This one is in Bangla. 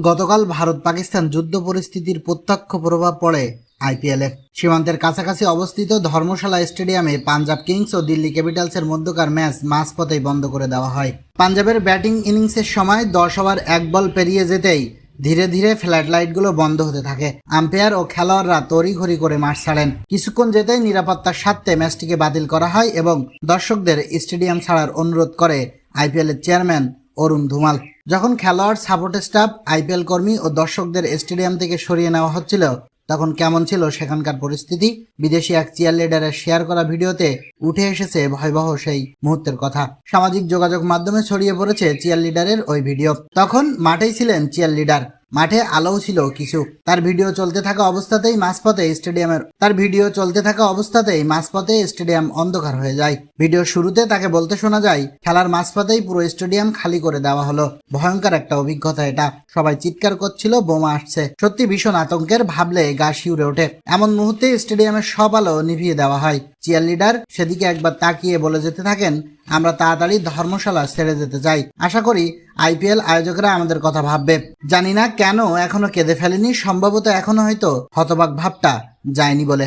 গতকাল ভারত পাকিস্তান যুদ্ধ পরিস্থিতির প্রত্যক্ষ প্রভাব পড়ে আইপিএলে। সীমান্তের কাছাকাছি অবস্থিত ধর্মশালা স্টেডিয়ামে পাঞ্জাব কিংস ও দিল্লি ক্যাপিটালসের মধ্যকার ম্যাচ মাঝপথেই বন্ধ করে দেওয়া হয়। পাঞ্জাবের ব্যাটিং ইনিংসের সময় দশ ওভার এক বল পেরিয়ে যেতেই ধীরে ধীরে ফ্ল্যাট লাইটগুলো বন্ধ হতে থাকে। আম্পায়ার ও খেলোয়াড়রা তড়িঘড়ি করে মাঠ ছাড়েন। কিছুক্ষণ যেতেই নিরাপত্তার স্বার্থে ম্যাচটিকে বাতিল করা হয় এবং দর্শকদের স্টেডিয়াম ছাড়ার অনুরোধ করে আইপিএলের চেয়ারম্যান অরুণ ধুমাল। যখন খেলোয়াড়, সাপোর্ট স্টাফ, আইপিএল কর্মী ও দর্শকদের স্টেডিয়াম থেকে সরিয়ে নেওয়া হচ্ছিল, তখন কেমন ছিল সেখানকার পরিস্থিতি? বিদেশি এক চিয়ার লিডারের শেয়ার করা ভিডিওতে উঠে এসেছে ভয়াবহ সেই মুহূর্তের কথা। সামাজিক যোগাযোগ মাধ্যমে ছড়িয়ে পড়েছে চিয়ার লিডারের ওই ভিডিও। তখন মাঠেই ছিলেন চিয়ার লিডার মাঠে আলোও ছিল কিছু। তার ভিডিও চলতে থাকা অবস্থাতেই মাঝপথে স্টেডিয়ামের তার ভিডিও চলতে থাকা অবস্থাতেই মাঝপথে স্টেডিয়াম অন্ধকার হয়ে যায়। ভিডিও শুরুতে তাকে বলতে শোনা যায়, খেলার মাঝপথেই পুরো স্টেডিয়াম খালি করে দেওয়া হলো। ভয়ঙ্কর একটা অভিজ্ঞতা এটা। সবাই চিৎকার করছিল, বোমা আসছে। সত্যি ভীষণ আতঙ্কের ভাবলে গা শিউরে ওঠে। এমন মুহূর্তে স্টেডিয়ামের সব আলো নিভিয়ে দেওয়া হয়। চিয়ার লিডার সেদিকে একবার তাকিয়ে বলে যেতে থাকেন, আমরা তাড়াতাড়ি ধর্মশালা ছেড়ে যেতে চাই। আশা করি আইপিএল আয়োজকরা আমাদের কথা ভাববে। জানি না কেন এখনও কেঁদে ফেলেনি, সম্ভবত এখনও হয়তো হতবাক ভাবটা যায়নি বলে।